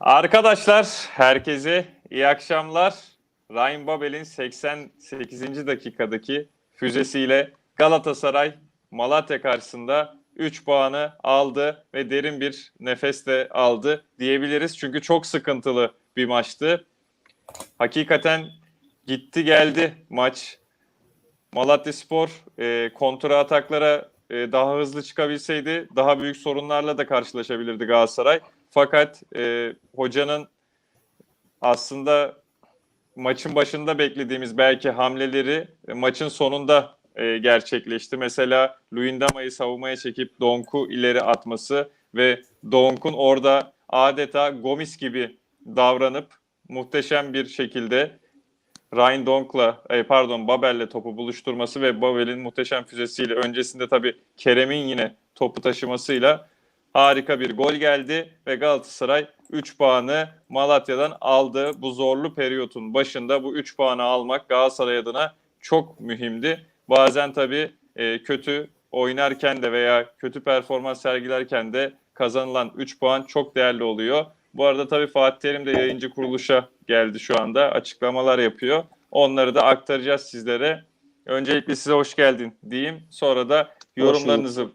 Arkadaşlar herkese iyi akşamlar. Ryan Babel'in 88. dakikadaki füzesiyle Galatasaray Malatya karşısında 3 puanı aldı ve derin bir nefes de aldı diyebiliriz. Çünkü çok sıkıntılı bir maçtı. Hakikaten gitti geldi maç. Malatya Spor e, kontra ataklara e, daha hızlı çıkabilseydi daha büyük sorunlarla da karşılaşabilirdi Galatasaray. Fakat e, hocanın aslında maçın başında beklediğimiz belki hamleleri e, maçın sonunda e, gerçekleşti. Mesela Luyendama'yı savunmaya çekip Donk'u ileri atması ve Donk'un orada adeta Gomis gibi davranıp muhteşem bir şekilde Ryan Donk'la e, pardon Babel'le topu buluşturması ve Babel'in muhteşem füzesiyle öncesinde tabii Kerem'in yine topu taşımasıyla harika bir gol geldi ve Galatasaray 3 puanı Malatya'dan aldı. Bu zorlu periyotun başında bu 3 puanı almak Galatasaray adına çok mühimdi. Bazen tabii e, kötü oynarken de veya kötü performans sergilerken de kazanılan 3 puan çok değerli oluyor. Bu arada tabii Fatih Terim de yayıncı kuruluşa geldi şu anda. Açıklamalar yapıyor. Onları da aktaracağız sizlere. Öncelikle size hoş geldin diyeyim. Sonra da yorumlarınızı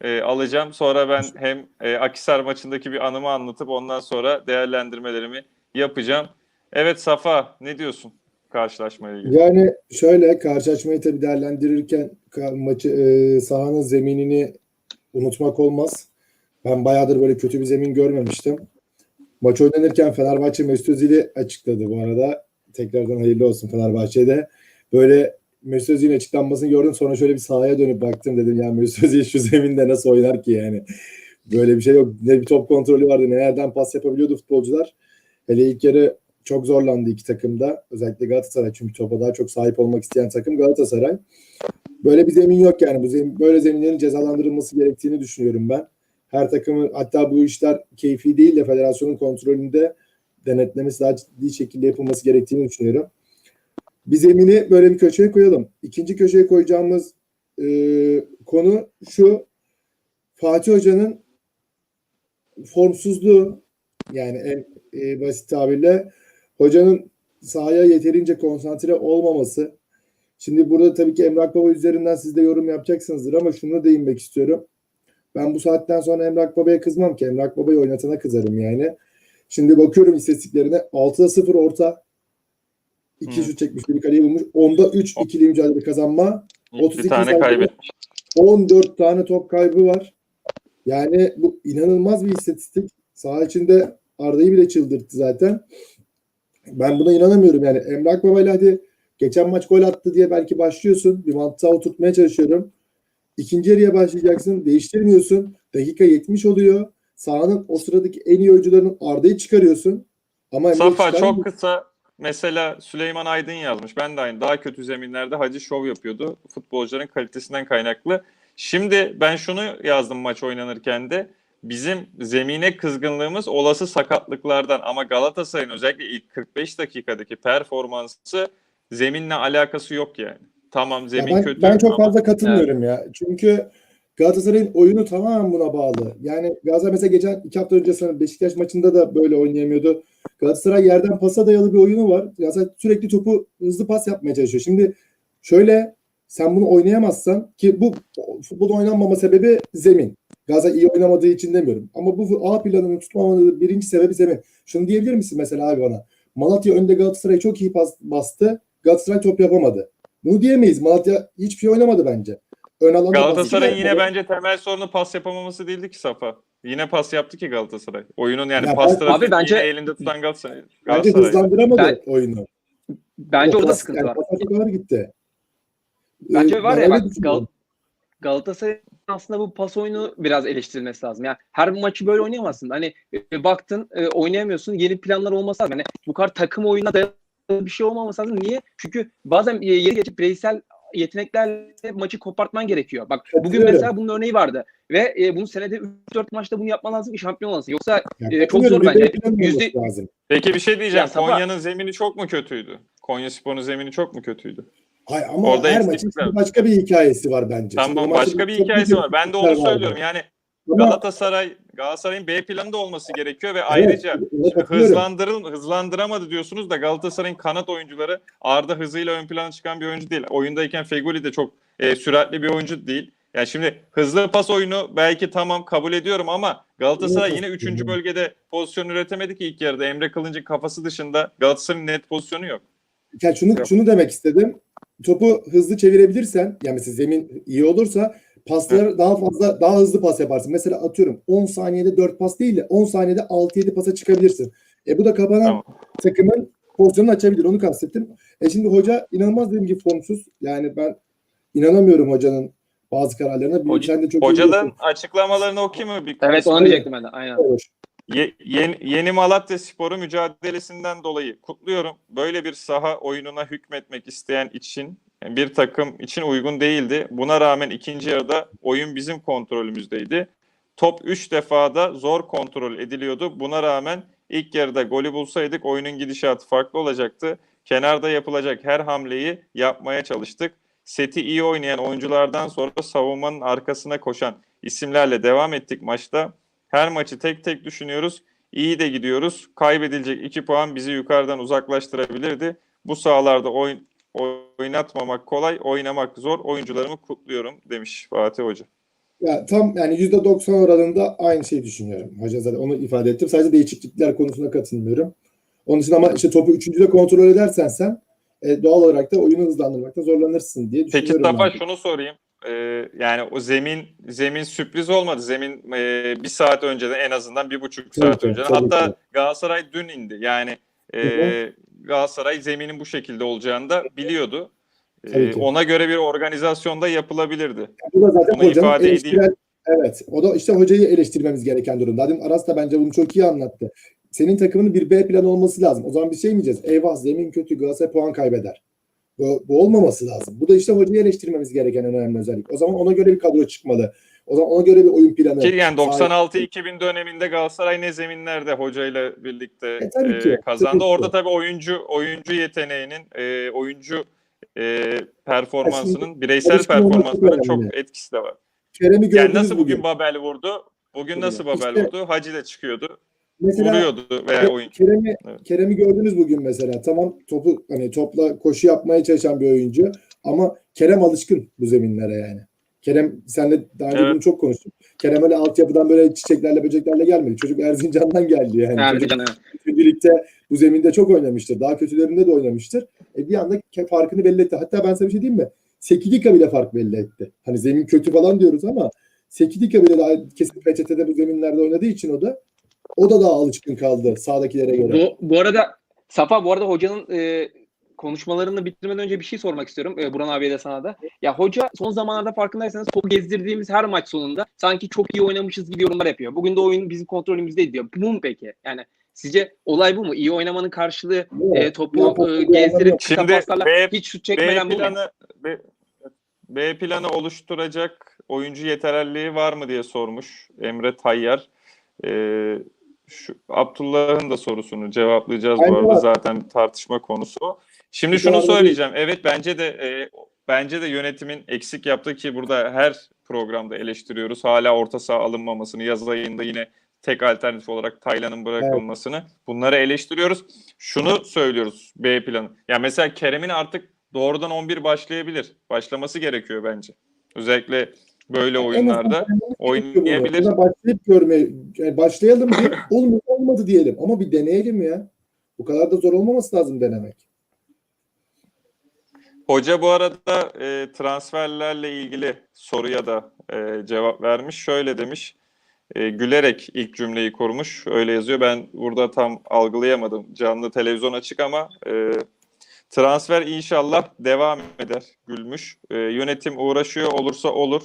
e, alacağım. Sonra ben hem e, Akisar maçındaki bir anımı anlatıp ondan sonra değerlendirmelerimi yapacağım. Evet Safa ne diyorsun karşılaşmayla ilgili? Yani şöyle karşılaşmayı tabii değerlendirirken maçı e, sahanın zeminini unutmak olmaz. Ben bayağıdır böyle kötü bir zemin görmemiştim. Maç oynanırken Fenerbahçe Mesut Özil'i açıkladı bu arada. Tekrardan hayırlı olsun Fenerbahçe'de. Böyle Mesut Özil'in açıklanmasını gördüm. Sonra şöyle bir sahaya dönüp baktım dedim ya Mesut Özil şu zeminde nasıl oynar ki yani. Böyle bir şey yok. Ne bir top kontrolü vardı. Nelerden pas yapabiliyordu futbolcular. Hele ilk yarı çok zorlandı iki takımda. Özellikle Galatasaray çünkü topa daha çok sahip olmak isteyen takım Galatasaray. Böyle bir zemin yok yani. Bu zemin, böyle zeminlerin cezalandırılması gerektiğini düşünüyorum ben. Her takımın hatta bu işler keyfi değil de federasyonun kontrolünde denetlemesi daha ciddi şekilde yapılması gerektiğini düşünüyorum. Bir zemini böyle bir köşeye koyalım. İkinci köşeye koyacağımız e, konu şu. Fatih Hoca'nın formsuzluğu yani en e, basit tabirle hocanın sahaya yeterince konsantre olmaması. Şimdi burada tabii ki Emrah Baba üzerinden siz de yorum yapacaksınızdır ama şunu değinmek istiyorum. Ben bu saatten sonra Emrah Baba'ya kızmam ki. Emrah Baba'yı oynatana kızarım yani. Şimdi bakıyorum istatistiklerine 6'da 0 orta. 2 Hı. şut çekmiş, bir kaleyi bulmuş. 10'da 3 ikili mücadele kazanma. Bir 32 tane kaybetmiş. 14 tane top kaybı var. Yani bu inanılmaz bir istatistik. Saha içinde Arda'yı bile çıldırttı zaten. Ben buna inanamıyorum yani. Emrah Baba'yla hadi geçen maç gol attı diye belki başlıyorsun. Bir mantığa oturtmaya çalışıyorum. İkinci yarıya başlayacaksın. Değiştirmiyorsun. Dakika 70 oluyor. Sahanın o sıradaki en iyi oyuncularının Arda'yı çıkarıyorsun. Ama Safa çok kısa mesela Süleyman Aydın yazmış. Ben de aynı. Daha kötü zeminlerde Hacı şov yapıyordu. Futbolcuların kalitesinden kaynaklı. Şimdi ben şunu yazdım maç oynanırken de. Bizim zemine kızgınlığımız olası sakatlıklardan ama Galatasaray'ın özellikle ilk 45 dakikadaki performansı zeminle alakası yok yani. Tamam Ya zemin ben, kötü. ben çok ama- fazla katılmıyorum ya. Çünkü Galatasaray'ın oyunu tamamen buna bağlı. Yani Galatasaray mesela geçen iki hafta önce Beşiktaş maçında da böyle oynayamıyordu. Galatasaray yerden pasa dayalı bir oyunu var. Galatasaray sürekli topu hızlı pas yapmaya çalışıyor. Şimdi şöyle sen bunu oynayamazsan ki bu futbol oynanmama sebebi zemin. Galatasaray iyi oynamadığı için demiyorum. Ama bu A planının tutmamanın birinci sebebi zemin. Şunu diyebilir misin mesela abi bana? Malatya önde Galatasaray çok iyi bastı. Galatasaray top yapamadı. Bunu diyemeyiz. Malatya hiçbir şey oynamadı bence. Ön alanda Galatasaray'ın yine bir- bence temel sorunu pas yapamaması değildi ki Safa. Yine pas yaptı ki Galatasaray. Oyunun yani Ya pas ben- Abi bence- elinde tutan Galatasaray. Bence Galatasaray. hızlandıramadı Ben- oyunu. Bence O orada pas- sıkıntı yani var. pas gitti. Bence Ee, var ya bak. Gal Galatasaray aslında bu pas oyunu biraz eleştirilmesi lazım. Yani her maçı böyle oynayamazsın. Hani e, baktın e, oynayamıyorsun. Yeni planlar olması lazım. Yani bu kadar takım oyununa dayalı bir şey olmaması lazım. Niye? Çünkü bazen e, yeri geçip bireysel yeteneklerle maçı kopartman gerekiyor. Bak bugün Katılıyorum. mesela bunun örneği vardı. Ve e, bunu senede 3-4 maçta bunu yapman lazım ki şampiyon olasın. Yoksa Yani e, çok zor Bir bence. Yüzde- lazım. Peki bir şey diyeceğim. Ya Konya'nın zemini çok mu kötüydü? Konya Spor'un zemini çok mu kötüydü? Hay, ama Orada her maçın başka bir hikayesi var bence. Tamam başka bir çok hikayesi var. Ben de onu söylüyorum. Yani Ama Galatasaray Galatasaray'ın B planı da olması gerekiyor ve ayrıca katılıyorum. hızlandırıl hızlandıramadı diyorsunuz da Galatasaray'ın kanat oyuncuları Arda hızıyla ön plana çıkan bir oyuncu değil. Oyundayken Feguli de çok e, süratli bir oyuncu değil. Yani şimdi hızlı pas oyunu belki tamam kabul ediyorum ama Galatasaray yine 3. bölgede pozisyon üretemedi ki ilk yarıda. Emre Kılınç'ın kafası dışında Galatasaray'ın net pozisyonu yok. Yani şunu, şunu demek istedim. Topu hızlı çevirebilirsen yani mesela zemin iyi olursa pasları daha fazla daha hızlı pas yaparsın. Mesela atıyorum 10 saniyede 4 pas değil de 10 saniyede 6-7 pasa çıkabilirsin. E bu da kapanan Tamam. takımın pozisyonunu açabilir. Onu kastettim. E şimdi hoca inanılmaz dediğim gibi formsuz. Yani ben inanamıyorum hocanın bazı kararlarına. Bir- Hoca- sen de çok biliyorsun. açıklamalarını okuyayım mı? Bir Evet onu diyecektim ben de. Aynen. Olur. Ye- yeni, yeni Malatya Sporu mücadelesinden dolayı kutluyorum. Böyle bir saha oyununa hükmetmek isteyen için bir takım için uygun değildi. Buna rağmen ikinci yarıda oyun bizim kontrolümüzdeydi. Top 3 defada zor kontrol ediliyordu. Buna rağmen ilk yarıda golü bulsaydık oyunun gidişatı farklı olacaktı. Kenarda yapılacak her hamleyi yapmaya çalıştık. Seti iyi oynayan oyunculardan sonra savunmanın arkasına koşan isimlerle devam ettik maçta. Her maçı tek tek düşünüyoruz. İyi de gidiyoruz. Kaybedilecek 2 puan bizi yukarıdan uzaklaştırabilirdi. Bu sahalarda oyun, oynatmamak kolay, oynamak zor. Oyuncularımı kutluyorum demiş Fatih Hoca. Ya tam yani %90 oranında aynı şeyi düşünüyorum. Hoca zaten onu ifade ettim. Sadece değişiklikler konusunda katılmıyorum. Onun için ama işte topu üçüncüde kontrol edersen sen e, doğal olarak da oyunu hızlandırmakta zorlanırsın diye Peki düşünüyorum. Safa ben. şunu sorayım. Ee, yani o zemin zemin sürpriz olmadı. Zemin e, bir saat önceden en azından bir buçuk saat önceden. Hatta ki. Galatasaray dün indi. Yani e, Hı Galatasaray zeminin bu şekilde olacağını da biliyordu. E, ki. ona göre bir organizasyon da yapılabilirdi. Bu da zaten Onu hocanın ifade eleştirel, evet o da işte hocayı eleştirmemiz gereken durum. Zaten Aras da bence bunu çok iyi anlattı. Senin takımının bir B planı olması lazım. O zaman bir şey mi diyeceğiz? Eyvah zemin kötü Galatasaray puan kaybeder. Bu, bu olmaması lazım. Bu da işte hocayı eleştirmemiz gereken en önemli özellik. O zaman ona göre bir kadro çıkmalı. O zaman ona göre bir oyun planı. Ki yani Sahip- 96-2000 döneminde Galatasaray ne zeminlerde hocayla birlikte E, tabii e, ki, kazandı. tabii ki. Orada tabii oyuncu oyuncu yeteneğinin, e, oyuncu e, performansının, bireysel olmak çok performansının çok önemli. etkisi de var. Kerem'i Yani nasıl bugün bugün. Babel vurdu? Bugün nasıl Babel İşte- vurdu? Hacı de çıkıyordu. Mesela Vuruyordu veya oyun. Kerem'i Evet. Kerem'i gördünüz bugün mesela. Tamam topu hani topla koşu yapmaya çalışan bir oyuncu ama Kerem alışkın bu zeminlere yani. Kerem senle daha önce Evet. bunu çok konuştuk. Kerem öyle altyapıdan böyle çiçeklerle böceklerle gelmedi. Çocuk Erzincan'dan geldi yani. Üçüncü ligde bu zeminde çok oynamıştır. Daha kötülerinde de oynamıştır. E bir anda farkını belli etti. Hatta ben sana bir şey diyeyim mi? Sekidika bile fark belli etti. Hani zemin kötü falan diyoruz ama Sekidika bile daha kesin peçetede bu zeminlerde oynadığı için o da o da daha alışkın kaldı sağdakilere göre. Bu, bu arada Safa bu arada hocanın e, konuşmalarını bitirmeden önce bir şey sormak istiyorum. E, Buran abiye de sana da. Ya hoca son zamanlarda farkındaysanız topu gezdirdiğimiz her maç sonunda sanki çok iyi oynamışız gibi yorumlar yapıyor. Bugün de oyun bizim kontrolümüzde diyor. Bu mu peki? Yani sizce olay bu mu? İyi oynamanın karşılığı e, topu e, gezdirip kısa paslarla B- hiç şut B çekmeden bu mu? planı B, B planı oluşturacak oyuncu yeterliliği var mı diye sormuş Emre Tayyar. Ee, şu Abdullah'ın da sorusunu cevaplayacağız bu Aynen. arada zaten tartışma konusu. Şimdi şunu söyleyeceğim. Evet bence de e, bence de yönetimin eksik yaptığı ki burada her programda eleştiriyoruz. Hala orta saha alınmamasını, yaz ayında yine tek alternatif olarak Taylan'ın bırakılmasını. Bunları eleştiriyoruz. Şunu söylüyoruz B planı. Ya mesela Kerem'in artık doğrudan 11 başlayabilir. Başlaması gerekiyor bence. Özellikle böyle oyunlarda oynayabilir. Başlayıp görmeye, yani başlayalım olmadı olmadı diyelim ama bir deneyelim ya. Bu kadar da zor olmaması lazım denemek. Hoca bu arada e, transferlerle ilgili soruya da e, cevap vermiş. Şöyle demiş. E, gülerek ilk cümleyi kurmuş. Öyle yazıyor. Ben burada tam algılayamadım. Canlı televizyon açık ama e, transfer inşallah devam eder. Gülmüş. E, yönetim uğraşıyor olursa olur.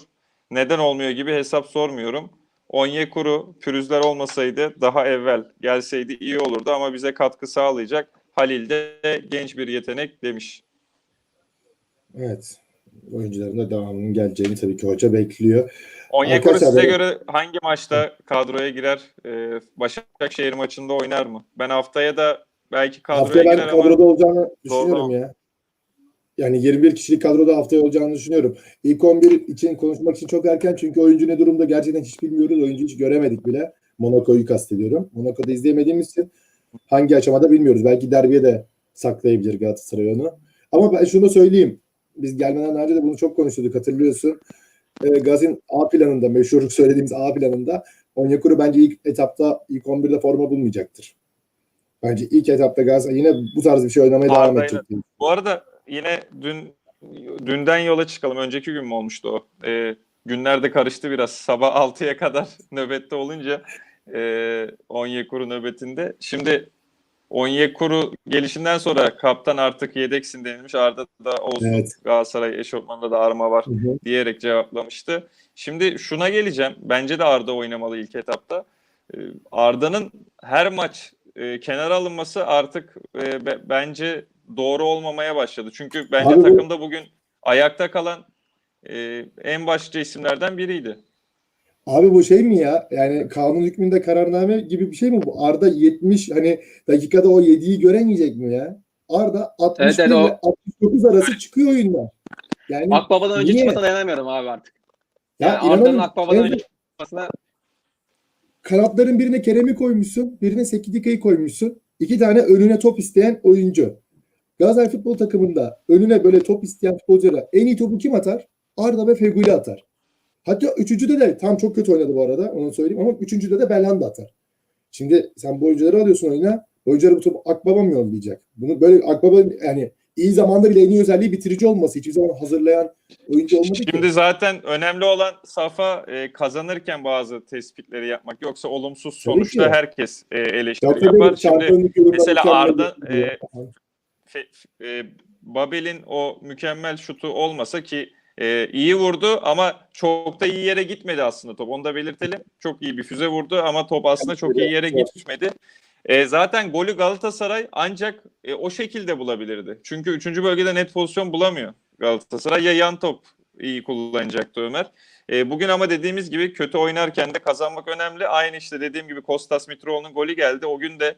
Neden olmuyor gibi hesap sormuyorum. Onyekuru pürüzler olmasaydı daha evvel gelseydi iyi olurdu ama bize katkı sağlayacak. Halil de genç bir yetenek demiş. Evet. Oyuncuların da devamının geleceğini tabii ki hoca bekliyor. Onyekuru size böyle- göre hangi maçta kadroya girer? Ee, Başakşehir maçında oynar mı? Ben haftaya da belki kadroya Haftaya ben girer ama kadroda olacağını düşünüyorum Doğru. ya. Yani 21 kişilik kadroda haftaya olacağını düşünüyorum. İlk 11 için konuşmak için çok erken çünkü oyuncu ne durumda gerçekten hiç bilmiyoruz. Oyuncu hiç göremedik bile. Monaco'yu kastediyorum. Monaco'da izleyemediğimiz için hangi aşamada bilmiyoruz. Belki derbiye de saklayabilir Galatasaray onu. Ama ben şunu da söyleyeyim. Biz gelmeden önce de bunu çok konuştuk hatırlıyorsun. E, Gaz'in A planında, meşhur söylediğimiz A planında Onyekuru bence ilk etapta ilk 11'de forma bulmayacaktır. Bence ilk etapta Galatasaray yine bu tarz bir şey oynamaya devam Arda'yla- edecektir. Bu arada yine dün dünden yola çıkalım. Önceki gün mü olmuştu o? Ee, günlerde karıştı biraz. Sabah 6'ya kadar nöbette olunca e, Onyekuru nöbetinde. Şimdi Onyekuru gelişinden sonra kaptan artık yedeksin denilmiş. Arda da olsun Evet. Galatasaray eşofmanında da arma var Hı hı. diyerek cevaplamıştı. Şimdi şuna geleceğim. Bence de Arda oynamalı ilk etapta. Ee, Arda'nın her maç e, kenara alınması artık e, be- bence doğru olmamaya başladı. Çünkü bence Abi takımda bugün ayakta kalan e, en başlıca isimlerden biriydi. Abi bu şey mi ya? Yani kanun hükmünde kararname gibi bir şey mi bu? Arda 70 hani dakikada o 7'yi göremeyecek mi ya? Arda 61 Evet, evet, ile o- 69 arası çıkıyor oyundan. Yani Akbaba'dan önce Niye? çıkmasına dayanamıyorum abi artık. ya Yani Arda'nın Akbaba'dan önce çıkmasına kanatların birine Kerem'i koymuşsun, birine Sekidika'yı koymuşsun. İki tane önüne top isteyen oyuncu. Galatasaray futbol takımında önüne böyle top isteyen futbolculara en iyi topu kim atar? Arda ve Feguli atar. Hatta üçüncüde de tam çok kötü oynadı bu arada onu söyleyeyim ama üçüncüde de Belhanda atar. Şimdi sen bu oyuncuları alıyorsun oyuna. Oyuncuları bu topu Akbaba mı yollayacak? Bunu böyle Akbaba yani iyi zamanda bile en iyi özelliği bitirici olması. Hiçbir zaman hazırlayan oyuncu olmadı ki. Şimdi zaten önemli olan Safa e, kazanırken bazı tespitleri yapmak. Yoksa olumsuz sonuçta ki. herkes e, eleştiri Yoksa yapar. Şimdi mesela Arda, e, e, Babel'in o mükemmel şutu olmasa ki e, iyi vurdu ama çok da iyi yere gitmedi aslında top. Onu da belirtelim. Çok iyi bir füze vurdu ama top aslında çok iyi yere gitmedi. E, zaten golü Galatasaray ancak e, o şekilde bulabilirdi. Çünkü 3. bölgede net pozisyon bulamıyor Galatasaray. Ya yan top iyi kullanacaktı Ömer. E, bugün ama dediğimiz gibi kötü oynarken de kazanmak önemli. Aynı işte dediğim gibi Kostas Mitroğlu'nun golü geldi. O gün de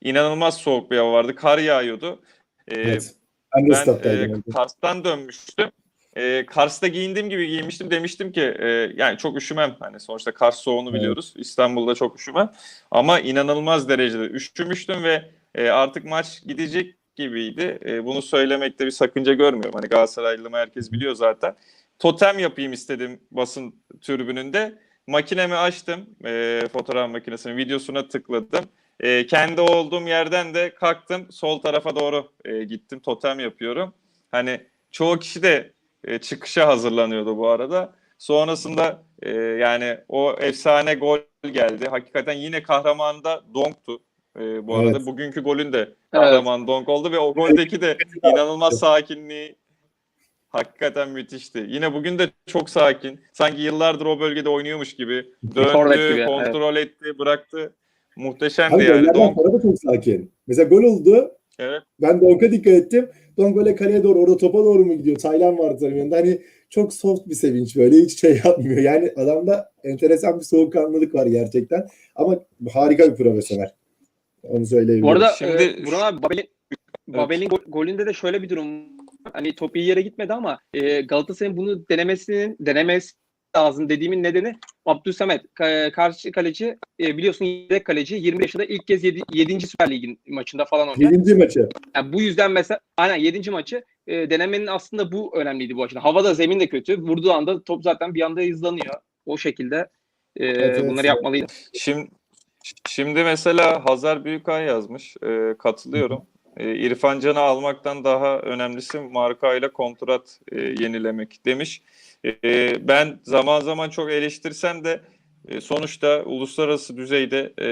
inanılmaz soğuk bir hava vardı. Kar yağıyordu. E, Evet. Ben ben e, Kars'tan dönmüştüm. E, Kars'ta giyindiğim gibi giymiştim. Demiştim ki e, yani çok üşümem. Hani sonuçta Kars soğuğunu Evet. biliyoruz. İstanbul'da çok üşümem. Ama inanılmaz derecede üşümüştüm ve e, artık maç gidecek gibiydi. E, bunu söylemekte bir sakınca görmüyorum. Hani Galatasaraylılığımı herkes biliyor zaten. Totem yapayım istedim basın tribününde. Makinemi açtım. E, fotoğraf makinesinin videosuna tıkladım. E, kendi olduğum yerden de kalktım. Sol tarafa doğru e, gittim. Totem yapıyorum. Hani çoğu kişi de e, çıkışa hazırlanıyordu bu arada. Sonrasında e, yani o efsane gol geldi. Hakikaten yine kahramanında Donk'tu. E, bu arada Evet. bugünkü golün de kahraman Donk oldu ve o goldeki de inanılmaz sakinliği hakikaten müthişti. Yine bugün de çok sakin. Sanki yıllardır o bölgede oynuyormuş gibi. Döndü, gibi, kontrol etti, bıraktı. Muhteşemdi Abi yani. Donk, da çok sakin. Mesela gol oldu. evet. Ben Donk'a dikkat ettim. Donk böyle kaleye doğru orada topa doğru mu gidiyor? Taylan vardı tabii yanında. Hani çok soft bir sevinç böyle hiç şey yapmıyor. Yani adamda enteresan bir soğukkanlılık var gerçekten. Ama harika bir profesyonel. Onu söyleyebilirim. Bu arada Şimdi- e, Burhan abi Babel'in Babel'in gol- golünde de şöyle bir durum hani top iyi yere gitmedi ama e, Galatasaray'ın bunu denemesinin denemesi lazım dediğimin nedeni Abdülsamet ka- karşı kaleci e, biliyorsun yedek kaleci 20 yaşında ilk kez 7. 7. Süper Lig'in maçında falan oynuyor. Birinci maçı. Yani bu yüzden mesela aynen 7. maçı e, denemenin aslında bu önemliydi bu açıdan. Havada zemin de kötü. Vurduğu anda top zaten bir anda hızlanıyor. O şekilde e, Evet, evet. bunları yapmalıydı. Şimdi şimdi mesela Hazar Büyükay yazmış. E, katılıyorum. E, İrfan Can'ı almaktan daha önemlisi marka ile kontrat e, yenilemek demiş. E, ben zaman zaman çok eleştirsem de e, sonuçta uluslararası düzeyde e,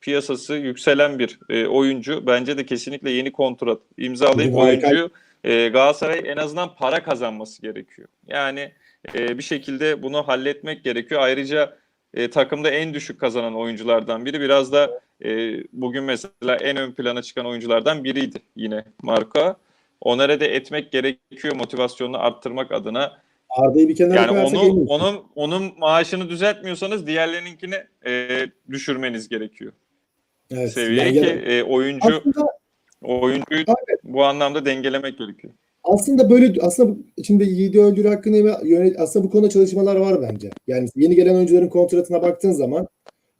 piyasası yükselen bir e, oyuncu. Bence de kesinlikle yeni kontrat imzalayıp oyuncuyu e, Galatasaray en azından para kazanması gerekiyor. Yani e, bir şekilde bunu halletmek gerekiyor. Ayrıca e, takımda en düşük kazanan oyunculardan biri. Biraz da e, bugün mesela en ön plana çıkan oyunculardan biriydi yine marka. Onlara da etmek gerekiyor motivasyonunu arttırmak adına. Arda'yı bir kenara Yani onu onun onun maaşını düzeltmiyorsanız diğerlerininkini e, düşürmeniz gerekiyor. Evet. Seviyeye Yani ki e, oyuncu aslında, oyuncuyu bu anlamda dengelemek gerekiyor. aslında böyle aslında şimdi Yiğidi Öldür hakkında aslında bu konuda çalışmalar var bence. Yani yeni gelen oyuncuların kontratına baktığın zaman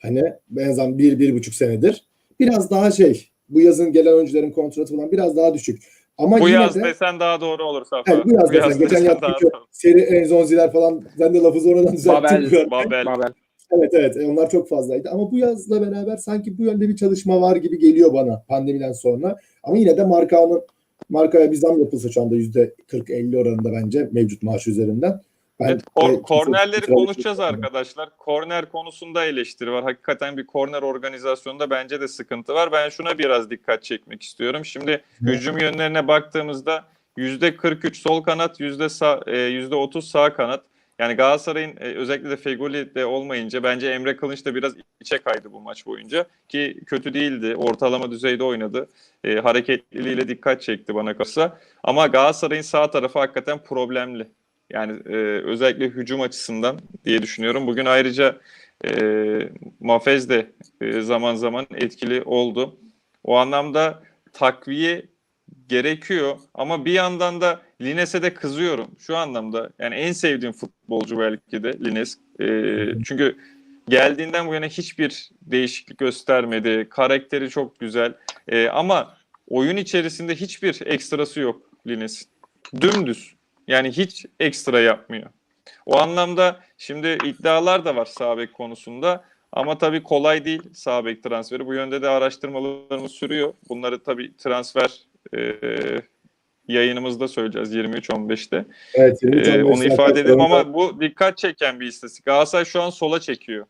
Hani en azından bir, bir buçuk senedir. Biraz daha şey bu yazın gelen oyuncuların kontratı falan biraz daha düşük. Ama Bu yine yaz de desen daha doğru olur Safa. Evet, bu yaz desen. Geçen desen yaz daha çünkü doğru. seri Enzonziler falan ben de lafı sonradan düzelttim. Babel, bu. Babel. Babel. Evet evet e, onlar çok fazlaydı ama bu yazla beraber sanki bu yönde bir çalışma var gibi geliyor bana pandemiden sonra. Ama yine de markanın markaya bir zam yapılsa şu anda %40-50 oranında bence mevcut maaş üzerinden. Ben Evet, kor- e, kornerleri konuşacağız arkadaşlar. Korner konusunda eleştiri var. Hakikaten bir korner organizasyonunda bence de sıkıntı var. Ben şuna biraz dikkat çekmek istiyorum. Şimdi hücum yönlerine baktığımızda %43 sol kanat, yüzde sağ, e, %30 sağ kanat. Yani Galatasaray'ın e, özellikle de Fegoli de olmayınca bence Emre Kılınç da biraz içe kaydı bu maç boyunca. Ki kötü değildi. Ortalama düzeyde oynadı. E, hareketliliğiyle dikkat çekti bana kalırsa. Ama Galatasaray'ın sağ tarafı hakikaten problemli. Yani e, özellikle hücum açısından diye düşünüyorum. Bugün ayrıca e, Mafez de e, zaman zaman etkili oldu. O anlamda takviye gerekiyor ama bir yandan da Lines'e de kızıyorum şu anlamda. Yani en sevdiğim futbolcu belki de Lines. E, çünkü geldiğinden bu yana hiçbir değişiklik göstermedi. Karakteri çok güzel. E, ama oyun içerisinde hiçbir ekstrası yok Lines'in. Dümdüz. Yani hiç ekstra yapmıyor. O anlamda şimdi iddialar da var sağ bek konusunda. Ama tabii kolay değil sağ bek transferi. Bu yönde de araştırmalarımız sürüyor. Bunları tabii transfer e, yayınımızda söyleyeceğiz 23-15'te. Evet, 23 Ee, 15 onu ifade edelim ama bu dikkat çeken bir istatistik. Galatasaray şu an sola çekiyor.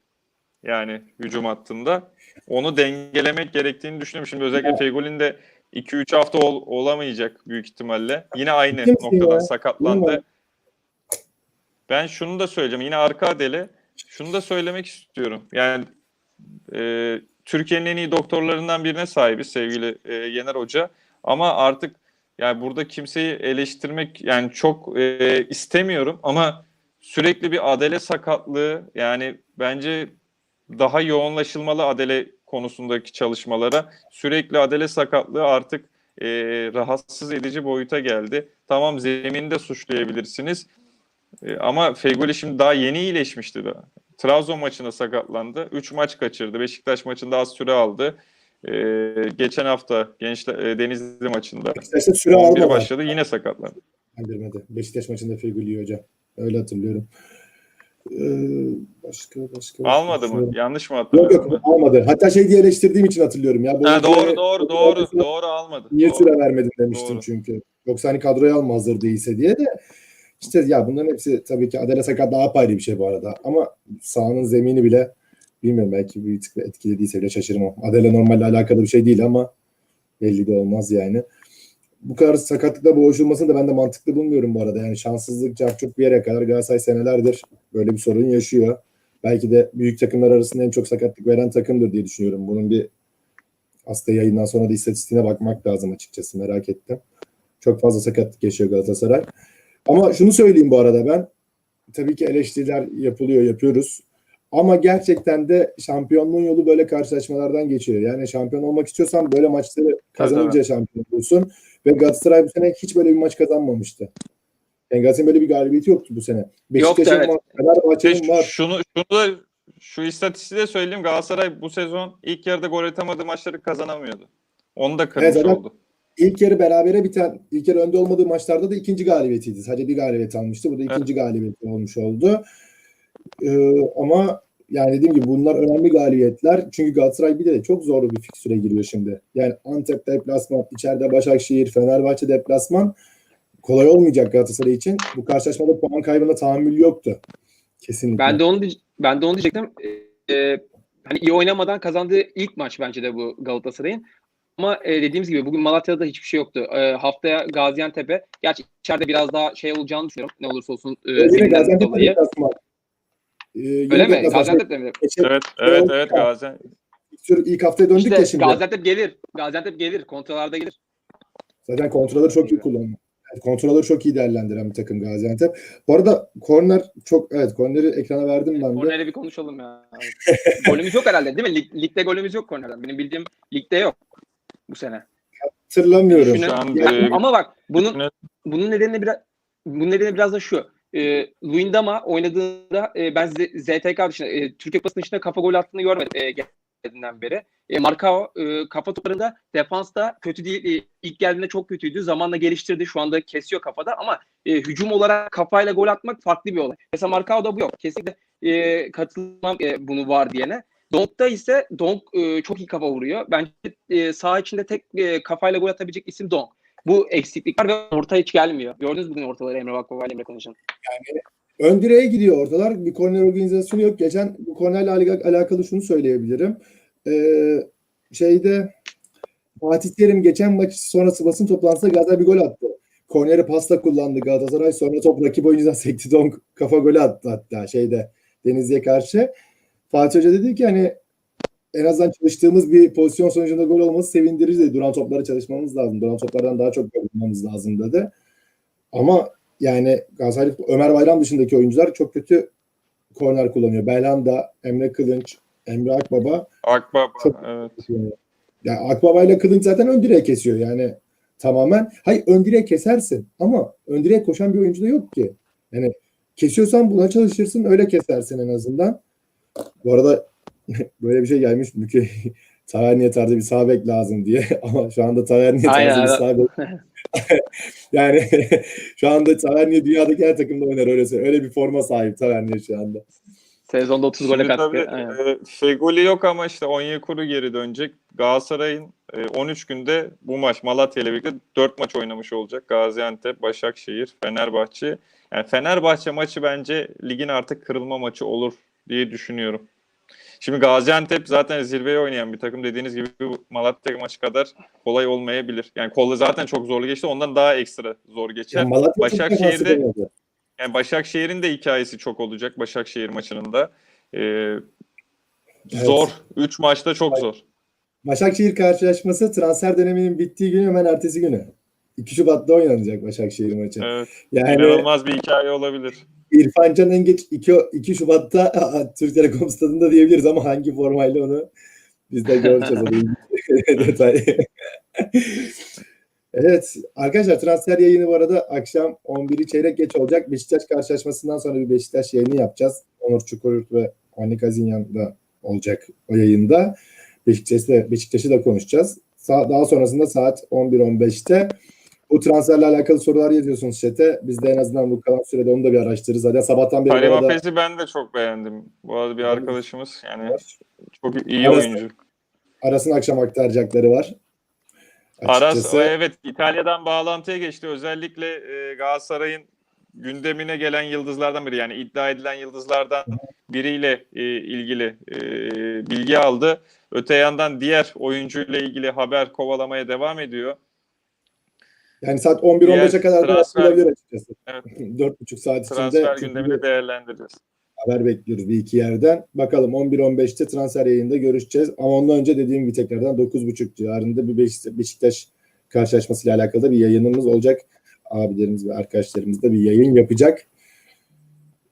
Yani hücum hattında. Onu dengelemek gerektiğini düşünüyorum. Şimdi özellikle Fegoli'nin de 2-3 hafta ol- olamayacak büyük ihtimalle. Yine aynı Kimsin noktadan ya? sakatlandı. Ben şunu da söyleyeceğim. Yine arka adele. Şunu da söylemek istiyorum. Yani e, Türkiye'nin en iyi doktorlarından birine sahibi sevgili e, Yener Hoca. Ama artık yani burada kimseyi eleştirmek yani çok e, istemiyorum ama sürekli bir adele sakatlığı yani bence daha yoğunlaşılmalı adele konusundaki çalışmalara sürekli adele sakatlığı artık e, rahatsız edici boyuta geldi. Tamam zemini de suçlayabilirsiniz e, ama Fegoli şimdi daha yeni iyileşmişti daha. Trabzon maçında sakatlandı. 3 maç kaçırdı. Beşiktaş maçında az süre aldı. E, geçen hafta Gençler e, Denizli maçında Beşiktaş'ta süre 11 almadan başladı yine sakatlandı. Beşiktaş maçında Feguli hocam. Öyle hatırlıyorum. Ee, başka başka. Almadı başka- mı? Yanlış mı Yok hatırlıyorum? yok almadı. Hatta şey diye eleştirdiğim için hatırlıyorum. Ya Ha, doğru doğru doğru doğru almadı. Niye Doğru. süre vermedin demiştim Doğru. çünkü. Yoksa hani kadroya alma hazır değilse diye de işte ya bunların hepsi tabii ki Adele Sakat daha apayrı bir şey bu arada. Ama sahanın zemini bile bilmiyorum belki bir tık etkilediyse bile şaşırmam. Adele normalle alakalı bir şey değil ama belli de olmaz yani. Bu kadar sakatlıkla boğuşulmasını da ben de mantıklı bulmuyorum bu arada. Yani şanssızlık çok bir yere kadar Galatasaray senelerdir böyle bir sorun yaşıyor. Belki de büyük takımlar arasında en çok sakatlık veren takımdır diye düşünüyorum. Bunun bir aslında yayından sonra da istatistiğine bakmak lazım açıkçası merak ettim. Çok fazla sakatlık yaşıyor Galatasaray. Ama şunu söyleyeyim bu arada ben. Tabii ki eleştiriler yapılıyor, yapıyoruz. Ama gerçekten de şampiyonluğun yolu böyle karşılaşmalardan geçiyor. Yani şampiyon olmak istiyorsan böyle maçları kazanınca şampiyon olursun. Ve Galatasaray bu sene hiç böyle bir maç kazanmamıştı. Yani Galatasaray'ın böyle bir galibiyeti yoktu bu sene. Beşiktaş'ın evet. var, Fenerbahçe'nin Şey, var. şunu şunu da şu istatistiği de söyleyeyim. Galatasaray bu sezon ilk yarıda gol atamadığı maçları kazanamıyordu. Onu da kırmış Evet, oldu. İlk yarı berabere biten, ilk yarı önde olmadığı maçlarda da ikinci galibiyetiydi. Sadece bir galibiyet almıştı. Bu da ikinci galibiyeti olmuş oldu. Ee, ama yani dediğim gibi bunlar önemli galibiyetler. Çünkü Galatasaray bir de çok zor bir fikstüre giriyor şimdi. Yani Antep deplasman, içeride Başakşehir, Fenerbahçe deplasman kolay olmayacak Galatasaray için. Bu karşılaşmada puan kaybına tahammül yoktu. Kesinlikle. Ben de onu ben de onu diyecektim. Ee, hani iyi oynamadan kazandığı ilk maç bence de bu Galatasaray'ın. Ama e, dediğimiz gibi bugün Malatya'da hiçbir şey yoktu. E, haftaya Gaziantep'e gerçi içeride biraz daha şey olacağını düşünüyorum. Ne olursa olsun e, zeminden Gaziantep dolayı. deplasman. Ee, yine Öyle mi? deplasman. Gaziantep'te mi? Evet evet evet Gaziantep. ilk haftaya döndük İşte ya şimdi. Gaziantep gelir. Gaziantep gelir. Kontralarda gelir. Zaten kontrolleri çok iyi kullanıyor. Yani çok iyi değerlendiren bir takım Gaziantep. Bu arada korner çok evet korneri ekrana verdim ben de. Korner'e bir konuşalım ya. golümüz yok herhalde değil mi? Lig, ligde golümüz yok kornerden. Benim bildiğim ligde yok bu sene. Hatırlamıyorum. Düşünün. Şu an, Ya, e, ama bak bunun bunun nedeni biraz bunun nedeni biraz da şu. E, Luyendama oynadığında e, ben ZTK dışında, e, Türkiye basının dışında kafa gol attığını görmedim e, geldiğinden beri. E, Marcao e, kafa toplarında defansta kötü değil. E, ilk geldiğinde çok kötüydü. Zamanla geliştirdi. Şu anda kesiyor kafada ama e, hücum olarak kafayla gol atmak farklı bir olay. Mesela Marcao'da bu yok. Kesinlikle e, katılmam e, bunu var diyene. Donk'ta ise Donk e, çok iyi kafa vuruyor. Bence e, saha içinde tek e, kafayla gol atabilecek isim Donk. Bu eksiklik var ve orta hiç gelmiyor. Gördünüz bugün ortaları Emre Bakbaba ile Emre Konuşan. Ön direğe gidiyor ortalar. Bir korner organizasyonu yok. Geçen bu kornerle al- alakalı şunu söyleyebilirim. Ee, şeyde Fatih Terim geçen maç sonrası basın toplantısında Galatasaray bir gol attı. Korneri pasta kullandı Galatasaray. Sonra top rakip oyuncudan sekti. Donk kafa golü attı hatta şeyde Denizli'ye karşı. Fatih Hoca dedi ki hani en azından çalıştığımız bir pozisyon sonucunda gol olması sevindirici dedi. Duran toplara çalışmamız lazım. Duran toplardan daha çok bulmamız lazım dedi. Ama yani Galatasaray Ömer Bayram dışındaki oyuncular çok kötü korner kullanıyor. Belhanda, Emre Kılınç, Emre Akbaba Akbaba Çok- evet. yani Akbaba ile Kılınç zaten ön direğe kesiyor yani tamamen. Hayır ön direğe kesersin ama ön direğe koşan bir oyuncu da yok ki. Yani kesiyorsan buna çalışırsın öyle kesersin en azından. Bu arada böyle bir şey gelmiş mükemmel. Taverniye tarzı bir sağ bek lazım diye ama şu anda Taverniye tarzı bir sağ bek yani şu anda Taverniye dünyadaki her takımda oynar öyle söyleyeyim. Öyle bir forma sahip Taverniye şu anda. Sezonda 30 gole katkı. tabii e, Feguli yok ama işte Onyekuru geri dönecek. Galatasaray'ın e, 13 günde bu maç Malatya ile birlikte 4 maç oynamış olacak. Gaziantep, Başakşehir, Fenerbahçe. Yani Fenerbahçe maçı bence ligin artık kırılma maçı olur diye düşünüyorum. Şimdi Gaziantep zaten zirveye oynayan bir takım. Dediğiniz gibi Malatya maçı kadar kolay olmayabilir. Yani kolla zaten çok zorlu geçti. Ondan daha ekstra zor geçer. Yani Malatya Başakşehir'de-. Yani Başakşehir'in de hikayesi çok olacak Başakşehir maçının da. Ee, Zor. 3 maçta çok zor. Başakşehir karşılaşması transfer döneminin bittiği gün hemen ertesi günü. 2 Şubat'ta oynanacak Başakşehir maçı. Evet. Yani İnanılmaz bir hikaye olabilir. İrfan Can en geç 2, 2 Şubat'ta Türk Telekom stadında diyebiliriz ama hangi formayla onu biz de göreceğiz. Da detay. evet arkadaşlar transfer yayını bu arada akşam 11'i çeyrek geç olacak. Beşiktaş karşılaşmasından sonra bir Beşiktaş yayını yapacağız. Onur Çukururt ve Ani Kazinyan da olacak o yayında. Beşiktaş'ı Beşiktaş'ı da konuşacağız. Daha sonrasında saat 11-15'te bu transferle alakalı sorular yazıyorsunuz chat'e. Biz de en azından bu kalan sürede onu da bir araştırırız. Zaten sabahtan beri Karim arada ben de çok beğendim. Bu arada bir arkadaşımız yani var. çok iyi Arası- oyuncu. Aras'ın akşam aktaracakları var. Aras Açıkçası o evet İtalya'dan bağlantıya geçti. Özellikle e, Galatasaray'ın gündemine gelen yıldızlardan biri yani iddia edilen yıldızlardan biriyle e, ilgili e, bilgi aldı. Öte yandan diğer oyuncuyla ilgili haber kovalamaya devam ediyor. Yani saat 11-15'e Diğer kadar da transfer- yapılabilir açıkçası. Evet. 4,5 saat içinde Transfer gündemini değerlendireceğiz. haber bekliyoruz bir iki yerden. Bakalım 11-15'te transfer yayında görüşeceğiz. Ama ondan önce dediğim gibi tekrardan 9.30 civarında bir Beşiktaş, Beşiktaş karşılaşmasıyla alakalı da bir yayınımız olacak. Abilerimiz ve arkadaşlarımız da bir yayın yapacak.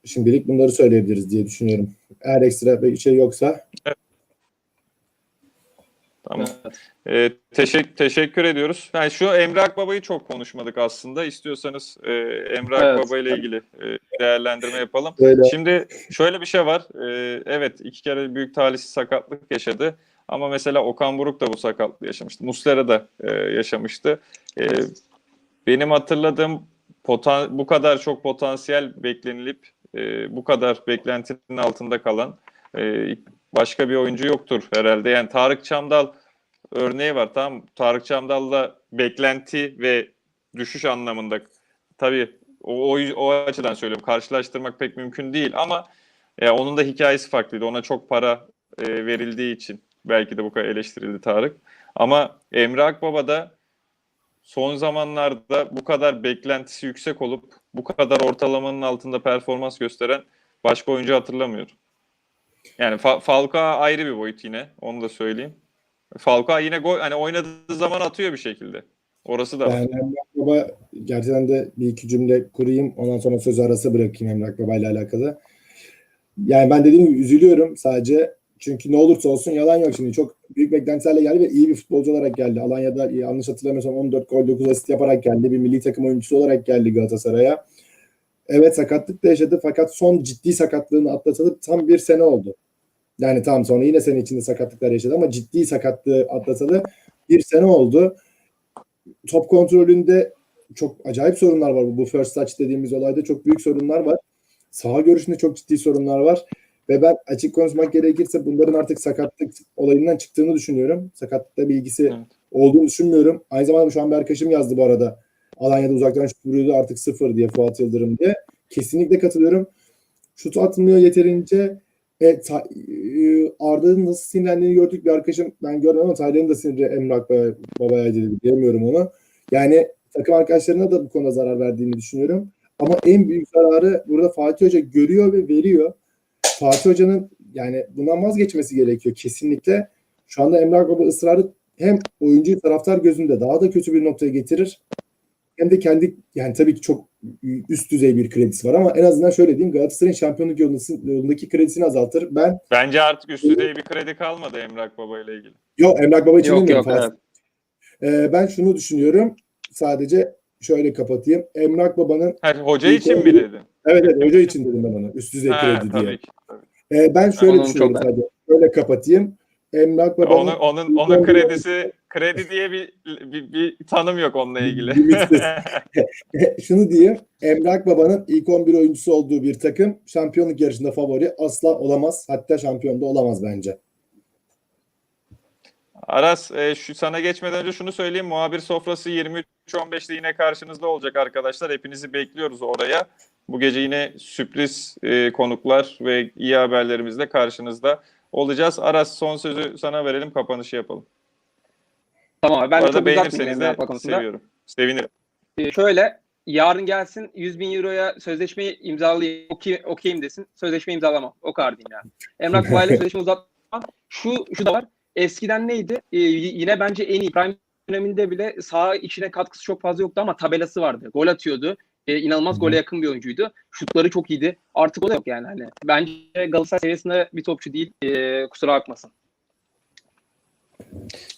Şimdilik bunları söyleyebiliriz diye düşünüyorum. Eğer ekstra bir şey yoksa Tamam. Ee, teşekkür teşekkür ediyoruz. Yani şu Emre Akbaba'yı çok konuşmadık aslında. İstiyorsanız e, Emre Evet. Akbaba ile ilgili e, değerlendirme yapalım. böyle Şimdi şöyle bir şey var. Ee, evet iki kere büyük talihsiz sakatlık yaşadı. Ama mesela Okan Buruk da bu sakatlığı yaşamıştı. Muslera da e, yaşamıştı. E, benim hatırladığım potan bu kadar çok potansiyel beklenilip e, bu kadar beklentinin altında kalan e, başka bir oyuncu yoktur herhalde. Yani Tarık Çamdal örneği var. Tamam Tarık Çamdal'la beklenti ve düşüş anlamında tabii o, o, o açıdan söylüyorum. Karşılaştırmak pek mümkün değil ama e, onun da hikayesi farklıydı. Ona çok para e, verildiği için belki de bu kadar eleştirildi Tarık. Ama Emre Akbaba da son zamanlarda bu kadar beklentisi yüksek olup bu kadar ortalamanın altında performans gösteren başka oyuncu hatırlamıyorum. Yani Fa- Falcao ayrı bir boyut yine. Onu da söyleyeyim. Falcao yine gol hani oynadığı zaman atıyor bir şekilde. Orası da. Yani Emrah Baba gerçekten de bir iki cümle kurayım. Ondan sonra söz arası bırakayım Emrah Baba ile alakalı. Yani ben dediğim gibi üzülüyorum sadece. Çünkü ne olursa olsun yalan yok şimdi. Çok büyük beklentilerle geldi ve iyi bir futbolcu olarak geldi. Alanya'da yanlış hatırlamıyorsam 14 gol 9 asist yaparak geldi. Bir milli takım oyuncusu olarak geldi Galatasaray'a. Evet sakatlık da yaşadı fakat son ciddi sakatlığını atlatalı tam bir sene oldu. Yani tam sonra yine sene içinde sakatlıklar yaşadı ama ciddi sakatlığı atlatalı bir sene oldu. Top kontrolünde çok acayip sorunlar var. Bu first touch dediğimiz olayda çok büyük sorunlar var. Saha görüşünde çok ciddi sorunlar var. Ve ben açık konuşmak gerekirse bunların artık sakatlık olayından çıktığını düşünüyorum. Sakatlıkla bir ilgisi Evet. olduğunu düşünmüyorum. Aynı zamanda şu an bir arkadaşım yazdı bu arada. Alanya'da uzaktan şut vuruyordu artık sıfır diye Fuat Yıldırım diye. Kesinlikle katılıyorum. Şut atmıyor yeterince. E, ta, e, Arda'nın nasıl sinirlendiğini gördük bir arkadaşım. Ben görmedim ama Taylan'ın da siniri Emrah Baba- Baba'ya dedi. Diyemiyorum onu. Yani takım arkadaşlarına da bu konuda zarar verdiğini düşünüyorum. Ama en büyük zararı burada Fatih Hoca görüyor ve veriyor. Fatih Hoca'nın yani bundan vazgeçmesi gerekiyor kesinlikle. Şu anda Emrah Baba ısrarı hem oyuncuyu taraftar gözünde daha da kötü bir noktaya getirir. Hem de kendi yani tabii ki çok üst düzey bir kredisi var ama en azından şöyle diyeyim Galatasaray'ın şampiyonluk yolundaki, yolundaki kredisini azaltır. Ben Bence artık üst düzey bir kredi kalmadı Emrak Baba ile ilgili. yok Emrah Baba için Yok. Evet. Ee, ben şunu düşünüyorum. Sadece şöyle kapatayım. Emrah Baba'nın Ha, hoca için mi dedin? evet evet hoca için dedim ben onu. Üst düzey Ha, kredi diye. tabii ki. tabii. Ee, ben şöyle Onun düşünüyorum sadece. Şöyle kapatayım. Emrah Baba'nın Onun, onun, onun kredisi kredi diye bir, bir, bir tanım yok onunla ilgili. Şunu diyeyim. Emrah Baba'nın ilk 11 oyuncusu olduğu bir takım şampiyonluk yarışında favori asla olamaz. Hatta şampiyon da olamaz bence. Aras e, şu sana geçmeden önce şunu söyleyeyim. Muhabir sofrası 23.15'te yine karşınızda olacak arkadaşlar. Hepinizi bekliyoruz oraya. Bu gece yine sürpriz e, konuklar ve iyi haberlerimizle karşınızda olacağız. Aras son sözü sana verelim kapanışı yapalım. Tamam ben Bu de çok uzatmayayım Baba konusunda. seviyorum. Sevinirim. Ee, şöyle yarın gelsin 100 bin euroya sözleşmeyi imzalayayım okey, okeyim desin. Sözleşme imzalamam. O kadar diyeyim yani. Emrah Bayla sözleşme uzatmam. Şu, şu da var. Eskiden neydi? Ee, yine bence en iyi prime döneminde bile saha içine katkısı çok fazla yoktu ama tabelası vardı. Gol atıyordu. Ee, inanılmaz gole yakın bir oyuncuydu. Şutları çok iyiydi. Artık o da yok yani. Hani bence Galatasaray seviyesinde bir topçu değil. Ee, kusura bakmasın.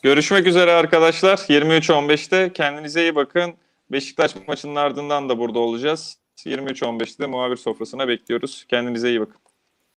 Görüşmek üzere arkadaşlar. 23.15'te kendinize iyi bakın. Beşiktaş maçının ardından da burada olacağız. 23.15'te muhabir sofrasına bekliyoruz. Kendinize iyi bakın.